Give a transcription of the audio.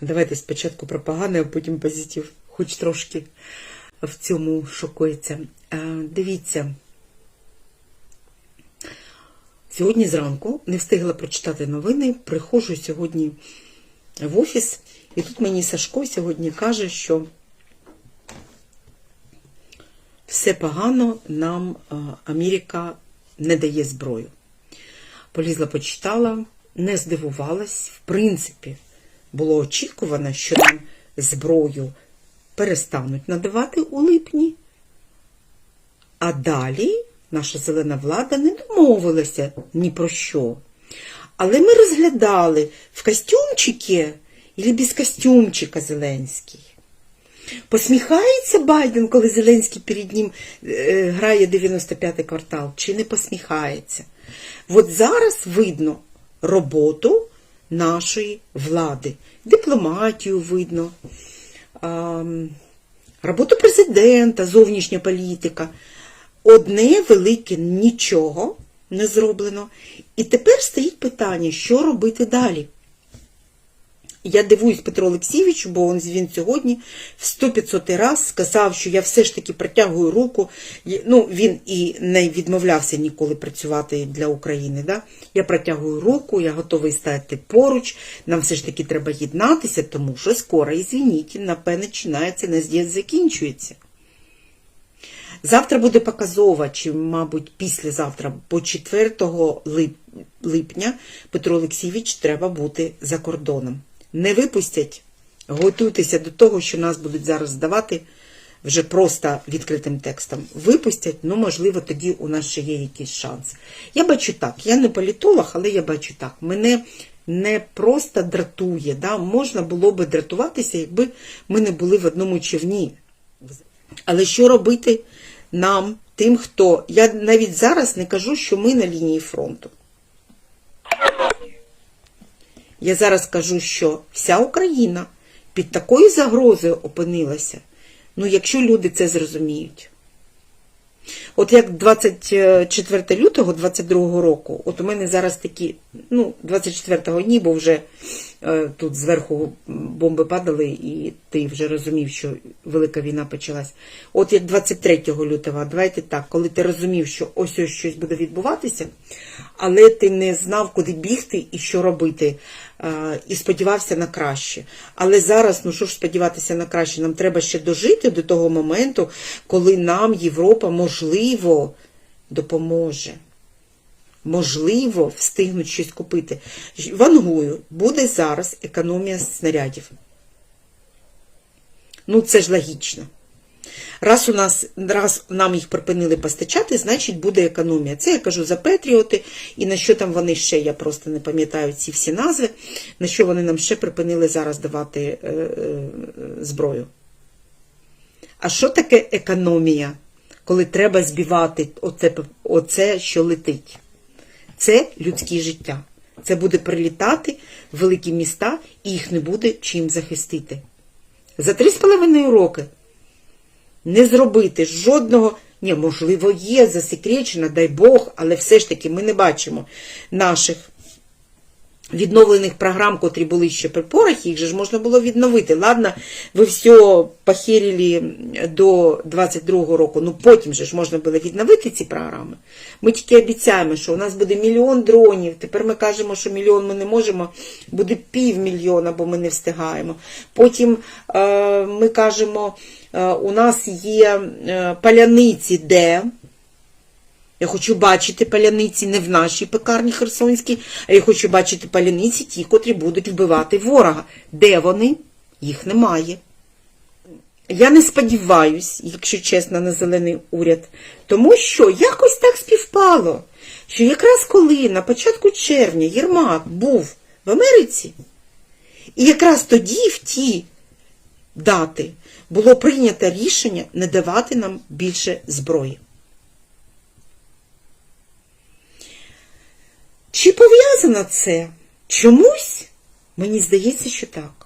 Давайте спочатку про погане, а потім позитив, хоч трошки в цьому шокується. Е, Дивіться, сьогодні зранку не встигла прочитати новини. Приходжу сьогодні в офіс, і тут мені Сашко сьогодні каже, що все погано, нам е, Америка не дає зброю. Полізла, почитала, не здивувалась. В принципі, було очікувано, що нам зброю перестануть надавати у липні. А далі наша зелена влада не домовилася ні про що. Але ми розглядали в костюмчики і без костюмчика Зеленський. Посміхається Байден, коли Зеленський перед ним е, грає 95-й квартал, чи не посміхається? От зараз видно роботу нашої влади, дипломатію видно, роботу президента, зовнішня політика. Одне велике нічого не зроблено. І тепер стоїть питання, що робити далі. Я дивуюсь Петру Олексійовичу, бо він, сьогодні в 100-500 раз сказав, що я все ж таки протягую руку. Ну, він і не відмовлявся ніколи працювати для України. Да? Я протягую руку, я готовий стати поруч. Нам все ж таки треба єднатися, тому що скоро, ізвініть, напевне, починається, не з'їзд закінчується. Завтра буде показова, чи, мабуть, післязавтра, бо 4 лип- липня Петро Олексійович треба бути за кордоном. Не випустять, готуйтеся до того, що нас будуть зараз здавати вже просто відкритим текстом. Випустять, ну, можливо, тоді у нас ще є якийсь шанс. Я бачу так, я не політолог, але я бачу так. Мене не просто дратує, да? можна було би дратуватися, якби ми не були в одному човні. Але що робити нам, тим, хто. Я навіть зараз не кажу, що ми на лінії фронту. Я зараз кажу, що вся Україна під такою загрозою опинилася. Ну, якщо люди це зрозуміють. От як 24 лютого 22 року, от у мене зараз такі, ну, 24-го ні, бо вже тут зверху бомби падали, і ти вже розумів, що велика війна почалась. От як 23 лютого, давайте так, коли ти розумів, що ось ось щось буде відбуватися, але ти не знав, куди бігти і що робити, е, і сподівався на краще. Але зараз, ну що ж сподіватися на краще, нам треба ще дожити до того моменту, коли нам Європа, можливо, допоможе. Можливо, встигнуть щось купити. Вангую, буде зараз економія снарядів. Ну, це ж логічно. Раз у нас раз нам їх припинили постачати, значить буде економія. Це я кажу за Петріоти, і на що там вони ще, я просто не пам'ятаю ці всі назви, на що вони нам ще припинили зараз давати е, е, зброю. А що таке економія, коли треба збивати оце, оце, що летить? Це людське життя. Це буде прилітати в великі міста, і їх не буде чим захистити. За три з половиною роки не зробити жодного. Ні, можливо, є засекречено, дай Бог, але все ж таки ми не бачимо наших відновлених програм, котрі були ще при порохі, їх же ж можна було відновити. Ладно, ви все похерили до 22-го року, ну потім же ж можна було відновити ці програми. Ми тільки обіцяємо, що у нас буде мільйон дронів. Тепер ми кажемо, що мільйон ми не можемо, буде півмільйона, бо ми не встигаємо. Потім е, ми кажемо, е, у нас є е, паляниці, де. Я хочу бачити паляниці не в нашій пекарні Херсонській, а я хочу бачити паляниці ті, котрі будуть вбивати ворога. Де вони? Їх немає. Я не сподіваюсь, якщо чесно, на зелений уряд, тому що якось так співпало, що якраз коли на початку червня Єрмак був в Америці, і якраз тоді, в ті дати, було прийнято рішення не давати нам більше зброї. Чи це? Чомусь? Мені здається, що так.